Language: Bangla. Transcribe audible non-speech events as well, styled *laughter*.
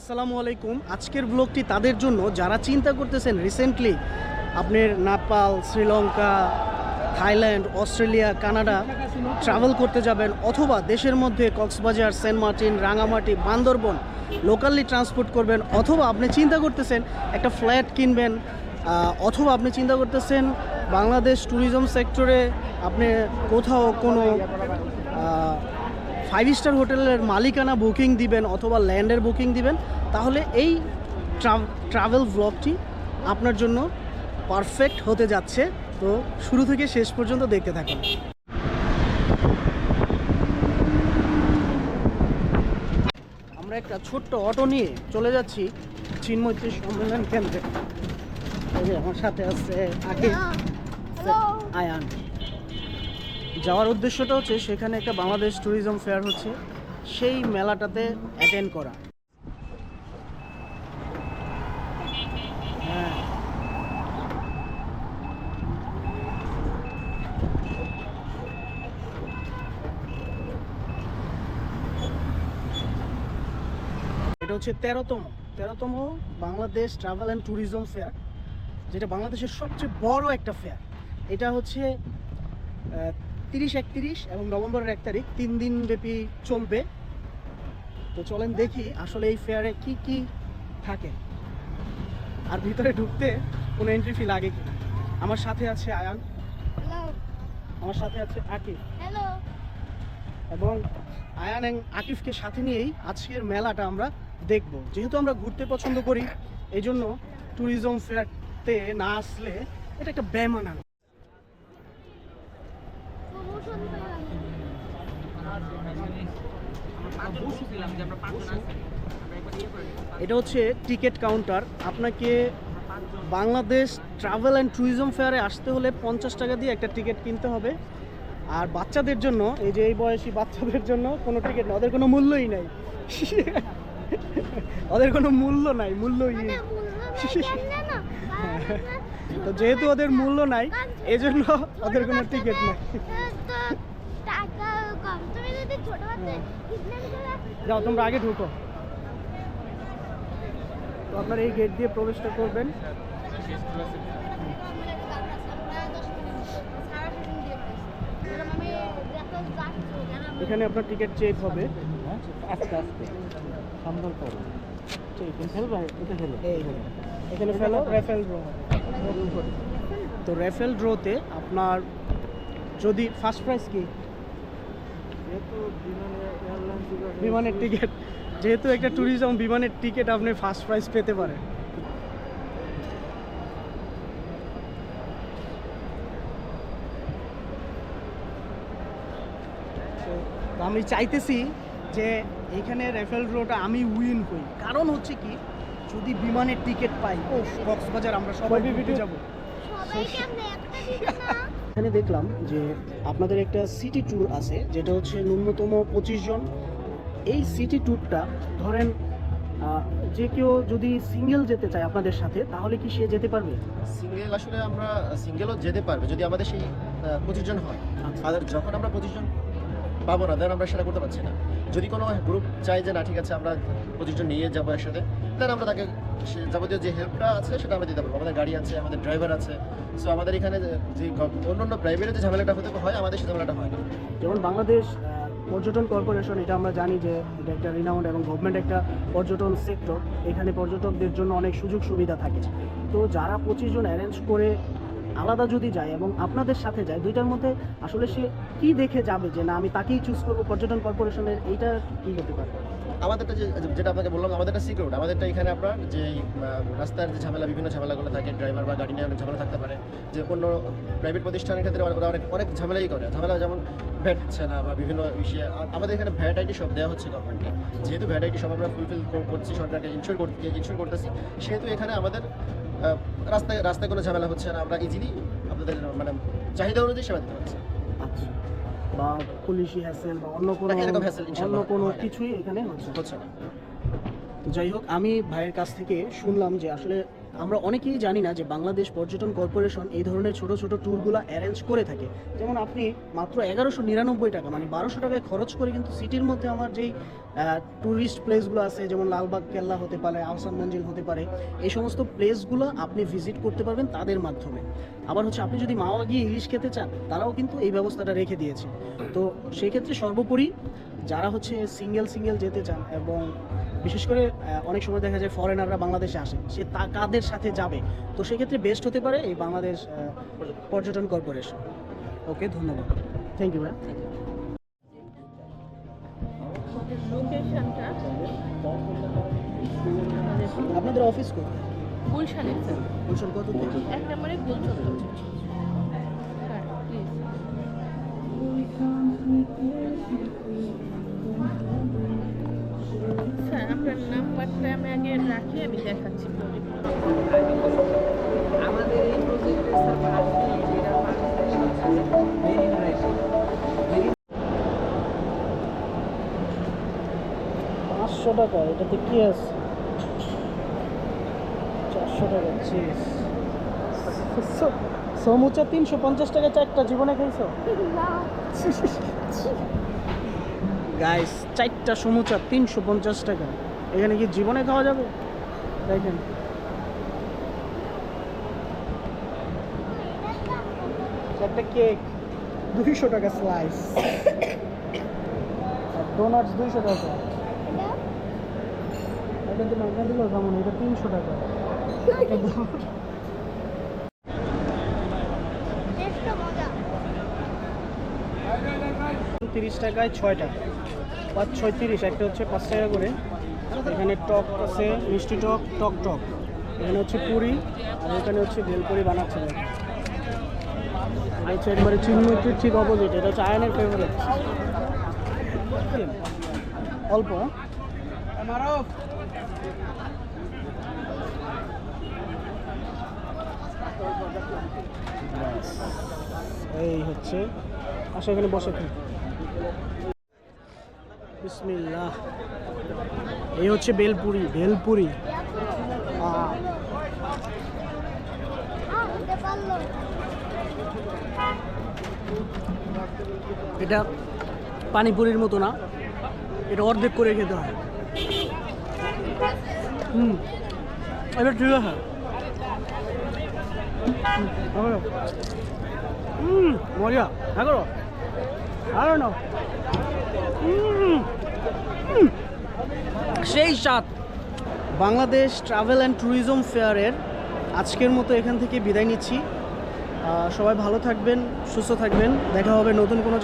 আসসালামু আলাইকুম। আজকের ব্লগটি তাদের জন্য। যারা চিন্তা করতেছেন রিসেন্টলি আপনার Nepal, Sri Lanka, Thailand, Australia, Canada travel করতে যাবেন অথবা দেশের মধ্যে কক্সবাজার, সেন্ট মার্টিন, রাঙামাটি, বান্দরবন লোকালি ট্রান্সপোর্ট করবেন অথবা আপনি চিন্তা করতেছেন একটা ফ্ল্যাট কিনবেন অথবা আপনি চিন্তা করতেছেন বাংলাদেশ ট্যুরিজম সেক্টরে আপনি কোথাও কোনো ফাইভ স্টার হোটেলের মালিকানা বুকিং দিবেন অথবা ল্যান্ডের বুকিং দিবেন তাহলে এই ট্রাভেল ব্লগটি আপনার জন্য পারফেক্ট হতে যাচ্ছে। তো শুরু থেকে শেষ পর্যন্ত দেখতে থাকুন। আমরা একটা ছোট্ট অটো নিয়ে চলে যাচ্ছি চিন্মৈত্রী সম্মেলন কেন্দ্রে। আমার সাথে আছে আগে আয়ান। যাওয়ার উদ্দেশ্যটা হচ্ছে সেখানে একটা বাংলাদেশ ট্যুরিজম ফেয়ার হচ্ছে। সেই মেলাটাতে অ্যাটেন্ড করা। হ্যাঁ। এটা হচ্ছে তেরোতম। তেরোতম Bangladesh travel and tourism fair যেটা বাংলাদেশের সবচেয়ে বড় একটা ফেয়ার এটা হচ্ছে তিরিশ একত্রিশ এবং নভেম্বরের এক তারিখ তিন দিন ব্যাপী চলবে। তো চলেন দেখি আসলে এই ফেয়ারে কি কি থাকে। আর ভিতরে ঢুকতে কোনো এন্ট্রি ফি লাগে কি? আমার সাথে আছে আয়ান. আমার সাথে আছে আকিফ এবং আয়ান আকিফকে সাথে নিয়েই আজকের মেলাটা আমরা দেখব। যেহেতু আমরা ঘুরতে পছন্দ করি এই জন্য ট্যুরিজম ফেয়ারতে না আসলে এটা একটা বেমানা Promotion পেলাম। এটা হচ্ছে টিকিট কাউন্টার। আপনাকে বাংলাদেশ ট্রাভেল অ্যান্ড ট্যুরিজম ফেয়ারে আসতে হলে পঞ্চাশ টাকা দিয়ে একটা টিকিট কিনতে হবে। আর বাচ্চাদের জন্য, এই যে এই বয়সী বাচ্চাদের জন্য কোনো টিকিট না, ওদের কোনো মূল্যই নাই। ওদের কোনো মূল্য নাই, মূল্যই তো যেহেতু ওদের মূল্য নাই এই জন্য ওদের কোনো টিকিট নাই। যাও, তোমরা আগে ঢুকো। তো আপনারা এই গেট দিয়ে প্রবেশটা করবেন। এখানে আপনার টিকিট চেক হবে। আস্তে আস্তে। সুন্দর করে ঠিক আছে ফেলবে এটা ফেলো এই হলো। এখানে ফেলো রেফেল ড্র। তো রেফেল ড্রোতে আপনার যদি ফার্স্ট প্রাইজ কি? বিমানের টিকিট। যেহেতু একটা ট্যুরিজম বিমানের টিকিট আপনি ফার্স্ট প্রাইজ পেতে পারেন। আমি চাইতেছি যে এখানে রেফেল ড্রোটা আমি উইন হই কারণ হচ্ছে কি যদি বিমানের টিকিট পাই ও কক্সবাজার আমরা সবাই ভিডিও যাব। আমরা একটা দিবে না? এখানে দেখলাম যে আপনাদের একটা সিটি ট্যুর আছে যেটা হচ্ছে ন্যূনতম পঁচিশ জন। এই সিটি ট্যুরটা ধরেন যে কেউ যদি সিঙ্গেল যেতে চায় আপনাদের সাথে তাহলে কি সে যেতে পারবে? সিঙ্গেল আসলে আমরা সিঙ্গেলও যেতে পারবে যদি আমাদের সেই পঁচিশ জন হয়। আচ্ছা। আর যখন আমরা পঁচিশ জন পাবো না দেন আমরা সেটা করতে পারছি না। যদি কোনো গ্রুপ চাই যে, না, ঠিক আছে, আমরা জন নিয়ে যাব একসাথে দেন আমরা তাকে সে যাবতীয় যে হেল্পটা আছে, সেটা আমরা দিতে পারব। আমাদের গাড়ি আছে, আমাদের ড্রাইভার আছে। সো আমাদের এখানে যে অন্য অন্য প্রাইভেটে যে ঝামেলাটা হতে হয়, আমাদের সেই ঝামেলাটা হয় না। যেমন বাংলাদেশ পর্যটন কর্পোরেশন, এটা আমরা জানি যে, এটা একটা রিনাউন্ড এবং গভর্নমেন্ট একটা পর্যটন সেক্টর এখানে পর্যটকদের জন্য অনেক সুযোগ সুবিধা থাকে। তো যারা পঁচিশ জন অ্যারেঞ্জ করে আলাদা যদি যায় এবং আপনাদের সাথে যায়, দুইটার মধ্যে আসলে সে কি দেখে যাবে যে না, আমি তাকেই চুজ করব পর্যটন কর্পোরেশনের, এইটা কি হতে পারে? আমাদেরটা যে যেটা আপনাকে বললাম, আমাদেরটা সিকিউর আমাদেরটা এখানে আপনার যে রাস্তার যে ঝামেলা, বিভিন্ন ঝামেলাগুলো থাকে ড্রাইভার বা গাড়ি নিয়ে অনেক ঝামেলা থাকতে পারে, যে অন্য প্রাইভেট প্রতিষ্ঠানের ক্ষেত্রে ওরা অনেক অনেক ঝামেলাই করে। ঝামেলা যেমন ভ্যাট হচ্ছে না বা বিভিন্ন বিষয়ে আমাদের এখানে ভ্যাট আইডি সব দেওয়া হচ্ছে গভর্নমেন্টকে যেহেতু ভ্যাট আইডি সব আমরা ফুলফিল করছি, সরকারকে ইনশোর করতে ইনশোর করতেছি, সেহেতু এখানে আমাদের রাস্তায় রাস্তায় কোনো ঝামেলা হচ্ছে না আমরা ইজিলি আপনাদের মানে চাহিদা অনুযায়ী সেবা দিতে পারছি। আচ্ছা। বা পুলিশি হ্যাসেল বা অন্য কোনো hassle অন্য কোনো কিছুই এখানে হচ্ছে। হচ্ছে না। যাই হোক আমি ভাইয়ের কাছ থেকে শুনলাম যে আসলে আমরা অনেকেই জানি না যে বাংলাদেশ পর্যটন কর্পোরেশন এই ধরনের ছোট ছোট ট্যুরগুলো অ্যারেঞ্জ করে থাকে। যেমন আপনি মাত্র এগারোশো নিরানব্বই টাকা মানে বারোশো টাকায় খরচ করে কিন্তু সিটির মধ্যে আমার যেই ট্যুরিস্ট প্লেসগুলো আছে, যেমন লালবাগ, কেল্লা হতে পারে, আহসান মঞ্জিল হতে পারে, এই সমস্ত প্লেসগুলো আপনি ভিজিট করতে পারবেন তাদের মাধ্যমে। আবার হচ্ছে আপনি যদি মাওয়া গিয়ে ইলিশ খেতে চান, তারাও কিন্তু এই ব্যবস্থাটা রেখে দিয়েছে। তো সেক্ষেত্রে সর্বোপরি যারা হচ্ছে সিঙ্গেল সিঙ্গেল যেতে চান এবং বিশেষ করে অনেক সময় দেখা যায় ফরেনাররা বাংলাদেশে আসে সে তা কাদের সাথে যাবে? তো সেক্ষেত্রে বেস্ট হতে পারে এই বাংলাদেশ পর্যটন কর্পোরেশন ওকে ধন্যবাদ। থ্যাংক ইউ ম্যাম আপনাদের অফিস কোথায়? গুলশানের স্যার গুলশান কত এক নম্বরে গুলচত্বর স্যার আপনার নাম্বারটা আমি আগে রাখি আমি দেখাচ্ছি। আমাদের এই প্রজেক্টের পাঁচশো টাকা এটাতে কি আছে? চারশো টাকা চিজ সমুচা তিনশো পঞ্চাশ টাকা চারটা জীবনে খাইছো না। *laughs* গাইস চারটা সমুচা, তিনশো পঞ্চাশ টাকা। এখানে কি জীবনে খাওয়া যাবে? দেখেন। কেক, দুইশো টাকা স্লাইস ডোনাটস দুইশো টাকা। এটা তো মাগনা দিল কেমন এটা তিনশো টাকা একটা মজা তিরিশ টাকায় ছয়টা পাঁচ, ছয়, তিরিশ, একটা হচ্ছে পাঁচ টাকা করে। এখানে টক আছে, মিষ্টি টক টক টক। এখানে হচ্ছে পুরি, আর এখানে হচ্ছে ভেলপুরি বানাচ্ছে। এটা হচ্ছে একবারে চিনমৈত্রীর ঠিক অপোজিট এটা হচ্ছে আয়নের ফেভারিট অল্প হ্যাঁ? এই হচ্ছে। আসলে এখানে বসে থাকি বিসমিল্লাহ। এই হচ্ছে বেলপুরি পারল এটা পানিপুরির মতো না, এটা অর্ধেক করে খেতে হয়। হুম। এটা ঠিক আছে। হুম, মজা। হ্যাঁ করো। আরও Mm. সেই সাত বাংলাদেশ ট্রাভেল অ্যান্ড ট্যুরিজম ফেয়ারের আজকের মতো এখান থেকে বিদায় নিচ্ছি। সবাই ভালো থাকবেন, সুস্থ থাকবেন। দেখা হবে নতুন কোনো